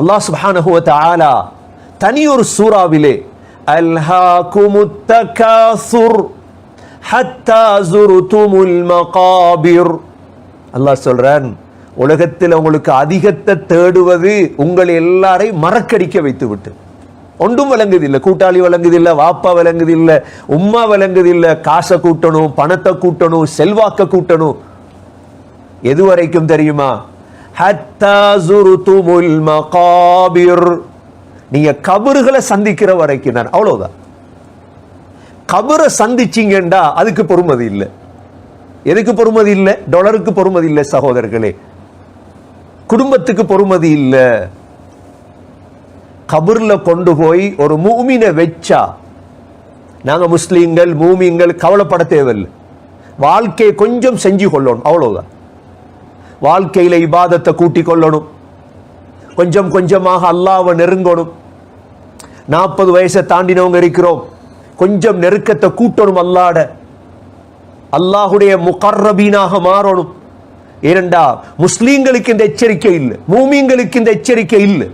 அல்லாஹ் சுப்ஹானஹு ஆலா தஆலா தனி ஒரு சூறாவிலே அல்ஹாக்குமுத்தகாசுர் ஹத்தா ஜுர்துமுல் மகாபிர். அல்லாஹ் சொல்றான் உலகத்தில் உங்களுக்கு அதிகத்தை தேடுவது உங்களை எல்லாரையும் மறக்கடிக்க வைத்து விட்டு ஒன்றும் விளங்குதில்லை கூட்டாளி விளங்குதில்லை வாப்பா விளங்குதில்லை உம்மா விளங்குதில்லை காசை கூட்டணும் பணத்தை கூட்டணும் செல்வாக்க கூட்டணும். எது வரைக்கும் தெரியுமா? ஹத்தா ஜுர்துமுல் மகாபிர். நீங்க கபறுகளை சந்திக்கிற வரைக்கும் நான் அவ்வளவுதான். கபரை சந்திச்சிங்கண்டா அதுக்கு பொறுமதி இல்லை. எதுக்கு பொறுமதி இல்லை? டாலருக்கு பொறுமதி இல்லை சகோதரர்களே. குடும்பத்துக்கு பொறுமதி இல்லை. கபர்ல கொண்டு போய் ஒரு மூமினை வச்சா நாங்க முஸ்லீம்கள் மூமிங்கள் கவலைப்பட தேவையில்லை. வாழ்க்கையை கொஞ்சம் செஞ்சு கொள்ளணும். அவ்வளவுதான். வாழ்க்கையில இபாதத்தை கூட்டிக் கொள்ளணும் கொஞ்சம் கொஞ்சமாக அல்லாவை நெருங்கணும். நாற்பது வயசை தாண்டினவங்க இருக்கிறோம். கொஞ்சம் நெருக்கத்தை கூட்டணும் அல்லாட. அல்லாஹுடைய முகர்ரபீனாக மாறணும். ஏனெண்டா முஸ்லீம்களுக்கு இந்த எச்சரிக்கை இல்லை. மூமிங்களுக்கு இந்த எச்சரிக்கை இல்லை.